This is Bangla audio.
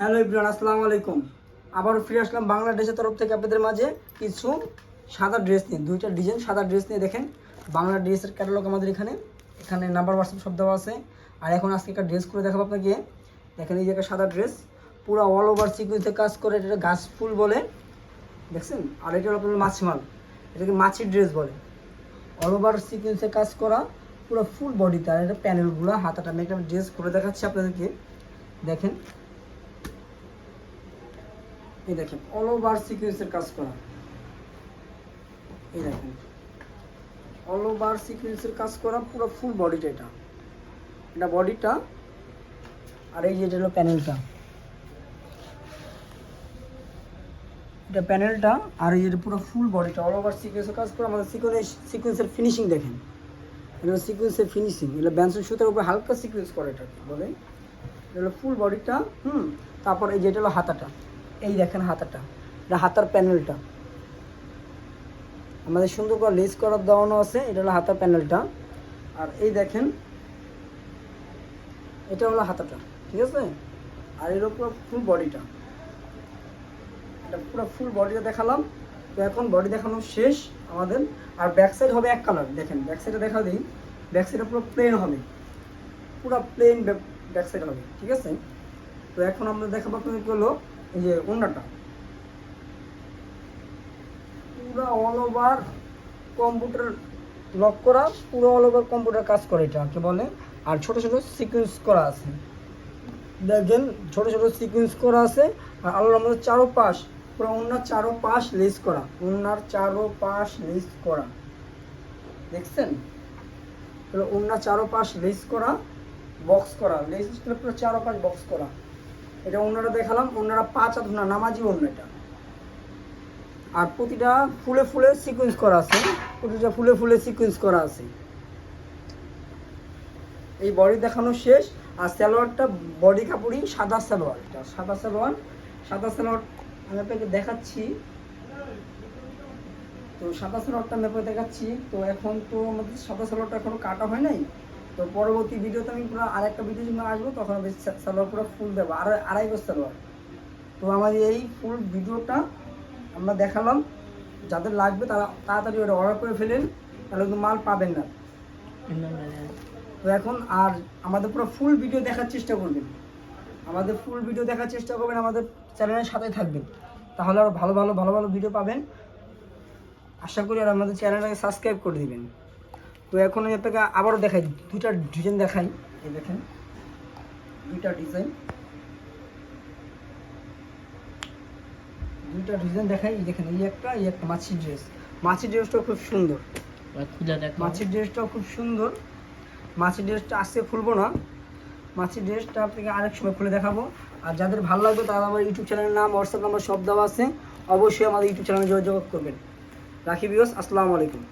হ্যালো ইব্রান আসসালামু আলাইকুম। আবারও ফিরে আসলাম বাংলাদেশের তরফ থেকে আপনাদের মাঝে কিছু সাদা ড্রেস নিয়ে, দুইটা ডিজাইন সাদা ড্রেস নিয়ে দেখেন। বাংলা ড্রেসের ক্যাটালগ আমাদের এখানে। এখানে নাম্বার হোয়াটসঅ্যাপ সব দেওয়া আছে। আর এখন আজকে একটা ড্রেস করে দেখাবো আপনাকে। দেখেন এই যে একটা সাদা ড্রেস পুরো অল ওভার সিকুয়েন্সে কাজ করে, এটা গাছ ফুল বলে। দেখছেন? আর এটা হলো আপনার মাছ মাল এটাকে মাছির ড্রেস বলে। অল ওভার সিকুয়েন্সে কাজ করা পুরো ফুল বডিতে আর এটা প্যানেলগুলো হাতাটা আমি একটা ড্রেস করে দেখাচ্ছি আপনাদেরকে। দেখেন? এই দেখেন অল ওভার সিকুয়েন্সের কাজ করা। এই দেখেন অল ওভার সিকুয়েন্সের কাজ করা পুরো ফুল বডিটা এটা। এটা বডিটা আর এই যে হলো প্যানেলটা এটা প্যানেলটা আর এই যে পুরো ফুল বডিটা অল ওভার সিকুয়েন্সের কাজ করে আমাদের সিকুয়েন্স সিকুয়েন্সের ফিনিশিং দেখেন। এটা সিকুয়েন্সের ফিনিশিং এটা ব্যান্সন সুতার উপরে হালকা সিকুয়েন্স করে এটা বলে এটা হলো ফুল বডিটা হুম, তারপর এই যেটা হলো হাতাটা। এই দেখেন হাতাটা, এটা হাতার প্যানেলটা। আমাদের সুন্দর করে লেস করার দেওয়ানো আছে, এটা হলো হাতার প্যানেলটা। আর এই দেখেন, এটা হলো হাতাটা, ঠিক আছে? আর এর পুরো ফুল বডিটা এটা পুরো ফুল বডিটা দেখালাম। তো এখন বডি দেখানো শেষ আমাদের। আর ব্যাক সাইড হবে এক কালার দেখেন ব্যাক সাইডে দেখা দিই। ব্যাক সাইডে পুরো প্লেন হবে। পুরো প্লেন ব্যাক সাইড হবে, ঠিক আছে? তো এখন আমরা দেখাবো আপনাদের হলো এই যে ওন্নাটা পুরো অল ওভার কম্পিউটার লক করা, পুরো অল ওভার কম্পিউটার কাজ করে এটা, কে বলে? আর ছোট ছোট সিকুয়েন্স করা আছে। দেখেন, ছোট ছোট সিকুয়েন্স করা আছে, আর আলোর আমাদের চারো পাশ পুরো ওনার চারো পাশ লেস করা ওনার চারো পাশ লেস করা। দেখছেন? ওনার চারো পাশ লেস করা বক্স করা লেস পুরো চারো পাশ বক্স করা। এটা অন্যরা দেখালাম, অন্যরা পাঁচ আধুনা নামাজি অন্য এটা। আর প্রতিটা ফুলে ফুলে সিকোয়েন্স করা আছে, প্রতিটা ফুলে ফুলে সিকোয়েন্স করা আছে। এই বডি দেখানো শেষ, আর সালোয়ারটা বডি কাপড়ই সাদা সালোয়ার। এটা সাদা সালোয়ার সাদা সালোয়ার আমি আপনাকে দেখাচ্ছি। তো সাদা সালোয়ারটা আমি আপনাকে দেখাচ্ছি, তো এখন তো আমাদের সাদা সালোয়ারটা এখনও কাটা হয় নাই। তো পরবর্তী ভিডিওতে আমি পুরো আরেকটা ভিডিও যখন আসব, তখন আমি সালোয়ার পুরো ফুল দেবো, আর আড়াই গজ সালোয়ার। তো আমাদের এই ফুল ভিডিওটা আমরা দেখালাম। যাদের লাগবে তারা তাড়াতাড়ি ওটা অর্ডার করে ফেলেন, তাহলে কিন্তু মাল পাবেন না। তো এখন আর আমাদের পুরো ফুল ভিডিও দেখার চেষ্টা করবেন। আমাদের ফুল ভিডিও দেখার চেষ্টা করবেন, আমাদের চ্যানেলের সাথে থাকবেন। তাহলে আরও ভালো ভালো ভালো ভালো ভিডিও পাবেন। আশা করি আর আমাদের চ্যানেলটাকে সাবস্ক্রাইব করে দিবেন। তো এখন আমি আপনাকে আবারও দেখাই দুইটা ডিজাইন দেখাই। এই দেখেন দুইটা ডিজাইন দুইটা ডিজাইন দেখাই। এই দেখেন এই একটা এই একটা মাছির ড্রেস মাছির ড্রেসটাও খুব সুন্দর। মাছির ড্রেসটাও খুব সুন্দর। মাছির ড্রেসটা আজকে খুলবো না। মাছির ড্রেসটা আপনাকে আরেক সময় খুলে দেখাবো। আর যাদের ভালো লাগবে তারা আমার ইউটিউব চ্যানেলের নাম হোয়াটসঅ্যাপ নাম্বার সব দেওয়া আছে। অবশ্যই আমাদের ইউটিউব চ্যানেলে যোগাযোগ করবেন। রাখি বিয়স আসসালামু আলাইকুম।